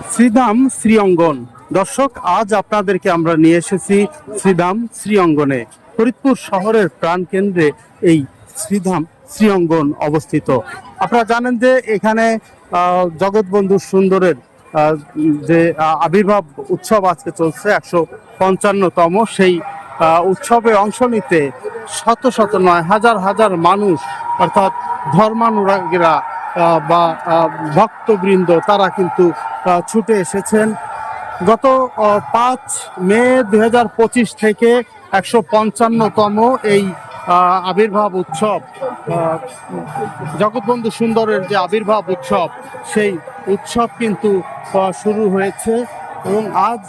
শ্রীধাম শ্রীঅঙ্গন। দর্শক, আজ আপনাদেরকে আমরা নিয়ে এসেছি শ্রীধাম শ্রীঅঙ্গনে। ফরিদপুর শহরের প্রাণকেন্দ্রে এই শ্রীধাম শ্রীঅঙ্গন অবস্থিত। আপনারা জানেন যে এখানে জগৎবন্ধু সুন্দরের যে আবির্ভাব উৎসব আজকে চলছে, একশো পঞ্চান্নতম। সেই উৎসবে অংশ নিতে শত শত নয়, হাজার হাজার মানুষ, অর্থাৎ ধর্মানুরাগীরা বা ভক্তবৃন্দ, তারা কিন্তু ছুটে এসেছেন। গত পাঁচ মে দু হাজার পঁচিশ থেকে একশো পঞ্চান্নতম এই আবির্ভাব উৎসব জগৎবন্ধু সুন্দরের যে আবির্ভাব উৎসব, সেই উৎসব কিন্তু শুরু হয়েছে এবং আজ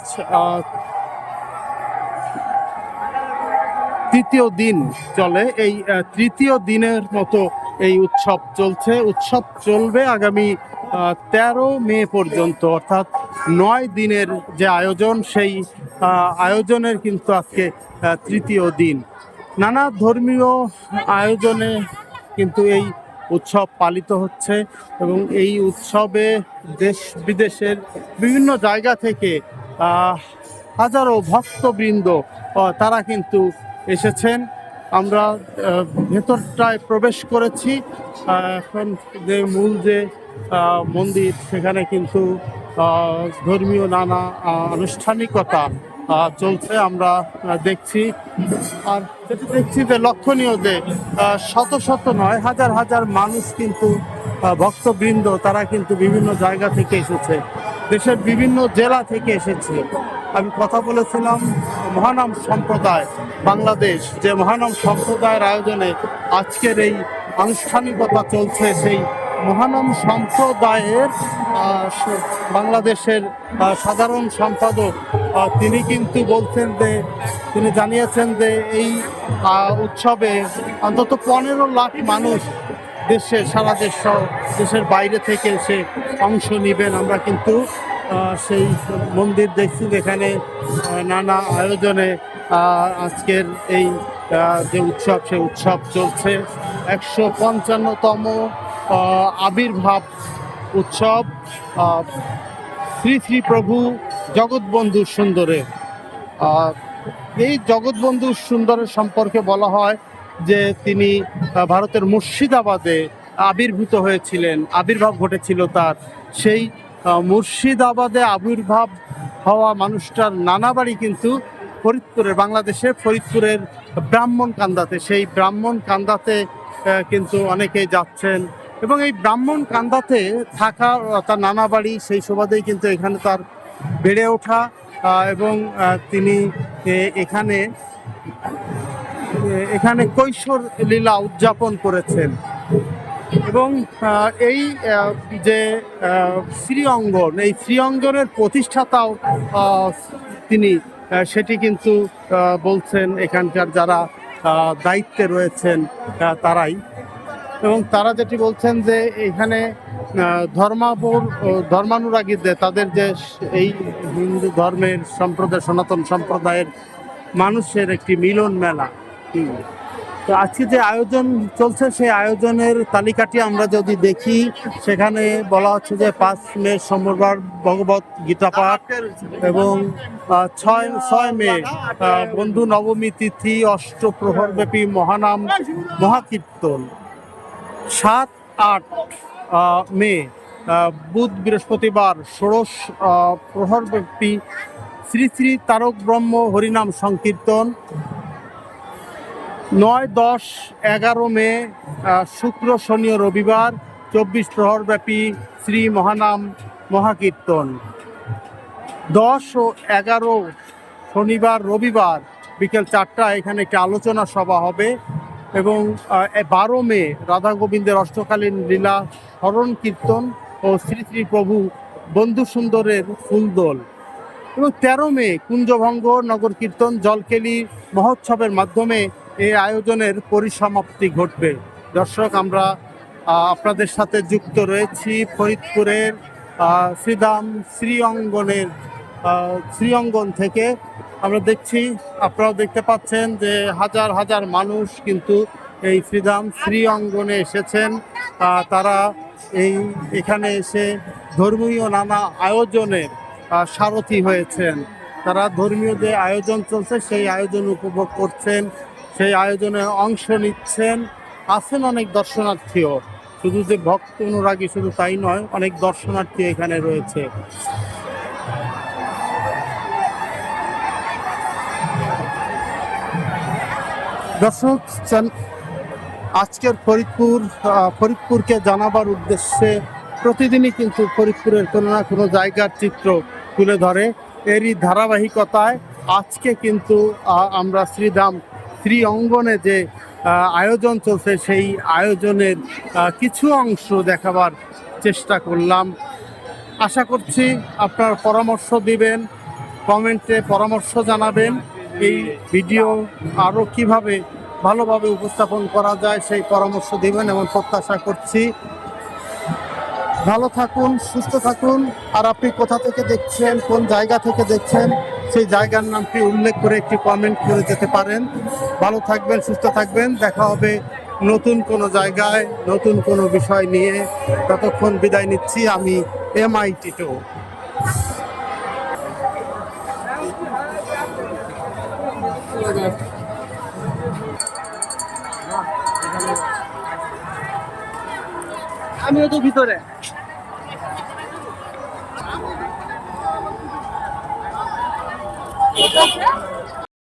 তৃতীয় দিন চলে। এই তৃতীয় দিনের মতো এই উৎসব চলছে। উৎসব চলবে আগামী তেরো মে পর্যন্ত, অর্থাৎ নয় দিনের যে আয়োজন, সেই আয়োজনের কিন্তু আজকে তৃতীয় দিন। নানা ধর্মীয় আয়োজনে কিন্তু এই উৎসব পালিত হচ্ছে এবং এই উৎসবে দেশ বিদেশের বিভিন্ন জায়গা থেকে হাজারো ভক্তবৃন্দ তারা কিন্তু এসেছেন। আমরা ভেতরটায় প্রবেশ করেছি। এখন যে মূল যে মন্দির, সেখানে কিন্তু ধর্মীয় নানা আনুষ্ঠানিকতা চলছে, আমরা দেখছি। আর যেটা দেখছি যে লক্ষণীয় যে শত শত নয়, হাজার হাজার মানুষ কিন্তু ভক্তবৃন্দ, তারা কিন্তু বিভিন্ন জায়গা থেকে এসেছে। দেশের বিভিন্ন জেলা থেকে এসেছে। আমি কথা বলেছিলাম মহানাম সম্প্রদায়। বাংলাদেশ যে মহানাম সম্প্রদায়ের আয়োজনে আজকের এই আনুষ্ঠানিকতা চলছে, সেই মহানাম সম্প্রদায়ের বাংলাদেশের সাধারণ সম্পাদক তিনি কিন্তু বলছেন যে, তিনি জানিয়েছেন যে এই উৎসবে অন্তত পনেরো লাখ মানুষ দেশে, সারা দেশ দেশের বাইরে থেকে এসে অংশ নেবেন। আমরা কিন্তু সেই মন্দির দেখছি যেখানে নানা আয়োজনে আজকের এই যে উৎসব, সেই উৎসব চলছে। একশো পঞ্চান্নতম আবির্ভাব উৎসব শ্রী শ্রী প্রভু জগৎবন্ধু সুন্দরে। এই জগৎবন্ধু সুন্দরের সম্পর্কে বলা হয় যে তিনি ভারতের মুর্শিদাবাদে আবির্ভূত হয়েছিলেন, আবির্ভাব ঘটেছিল তার। সেই মুর্শিদাবাদে আবির্ভাব হওয়া মানুষটার নানা বাড়ি কিন্তু ফরিদপুরের, বাংলাদেশের ফরিদপুরের ব্রাহ্মণ কান্দাতে। সেই ব্রাহ্মণ কান্দাতে কিন্তু অনেকেই যাচ্ছেন। এবং এই ব্রাহ্মণ কান্দাতে থাকা তার নানা বাড়ি সেই সুবাদেই কিন্তু এখানে তার বেড়ে ওঠা এবং তিনি এখানে এখানে কৈশোর লীলা উদযাপন করেছেন। এবং এই যে আহ, শ্রীঅঙ্গন এই শ্রীঅঙ্গনের প্রতিষ্ঠাতাও তিনি সেটি কিন্তু বলছেন এখানকার যারা দায়িত্বে রয়েছেন তারাই এবং তারা যেটি বলছেন যে এখানে ও ধর্মানুরাগীদের তাদের যে এই হিন্দু ধর্মের সম্প্রদায় সনাতন সম্প্রদায়ের মানুষের একটি মিলন মেলা। তো আজকে যে আয়োজন চলছে, সেই আয়োজনের তালিকাটি আমরা যদি দেখি, সেখানে বলা হচ্ছে যে পাঁচ মে সোমবার ভগবত গীতা পাঠ এবং ছয় ছয় মে বন্ধু নবমী তিথি অষ্টপ্রহরব্যাপী মহানাম মহাকীর্তন। সাত, আট মে বুধ বৃহস্পতিবার ষোড়শ প্রহরব্যাপী শ্রী শ্রী তারক ব্রহ্ম হরিনাম সংকীর্তন। নয় দশ এগারো মে শুক্র শনি রবিবার চব্বিশ প্রহরব্যাপী শ্রী মহানাম মহাকীর্তন। দশ ও এগারো শনিবার রবিবার বিকেল চারটায় এখানে একটি আলোচনা সভা হবে এবং বারো মে রাধা গোবিন্দের অষ্টকালীন লীলা হরণ কীর্তন ও শ্রী শ্রী প্রভু বন্ধু সুন্দরের ফুলদোল এবং তেরো মে কুঞ্জভঙ্গ নগর কীর্তন জলকেলি মহোৎসবের মাধ্যমে এই আয়োজনের পরিসমাপ্তি ঘটবে। দর্শক, আমরা আপনাদের সাথে যুক্ত রয়েছি ফরিদপুরের শ্রীধাম শ্রীঅঙ্গনের শ্রীঅঙ্গন থেকে। আমরা দেখছি আপনারা দেখতে পাচ্ছেন যে হাজার হাজার মানুষ কিন্তু এই শ্রীধাম শ্রীঅঙ্গনে এসেছেন। তারা এই, এখানে এসে ধর্মীয় নানা আয়োজনের সারথি হয়েছেন। তারা ধর্মীয় যে আয়োজন চলছে, সেই আয়োজন উপভোগ করছেন। সেই আয়োজনে অংশ নিচ্ছেন, আছেন অনেক দর্শনার্থীও। শুধু যে ভক্ত অনুরাগী শুধু তাই নয়, অনেক দর্শনার্থী এখানে রয়েছে। দর্শক আজকের ফরিদপুর ফরিদপুরকে জানাবার উদ্দেশ্যে প্রতিদিনই কিন্তু ফরিদপুরের কোনো না কোনো জায়গার চিত্র তুলে ধরে। এরই ধারাবাহিকতায় আজকে কিন্তু আমরা শ্রীধাম শ্রী অঙ্গনে যে আয়োজন চলছে, সেই আয়োজনের কিছু অংশ দেখাবার চেষ্টা করলাম। আশা করছি আপনার পরামর্শ দিবেন, কমেন্টে পরামর্শ জানাবেন, এই ভিডিও আরও কীভাবে ভালোভাবে উপস্থাপন করা যায় সেই পরামর্শ দিবেন এবং প্রত্যাশা করছি। ভালো থাকুন, সুস্থ থাকুন, আর আপনি কোথা থেকে দেখছেন, কোন জায়গা থেকে দেখছেন সেই জায়গার নামটি উল্লেখ করে একটি কমেন্ট করে যেতে পারেন। ভালো থাকবেন, সুস্থ থাকবেন। দেখা হবে নতুন কোনো জায়গায়, নতুন কোনো বিষয় নিয়ে। ততক্ষণ বিদায় নিচ্ছি আমি এম আই টিটো আমিও তো ভিতরে। 你说。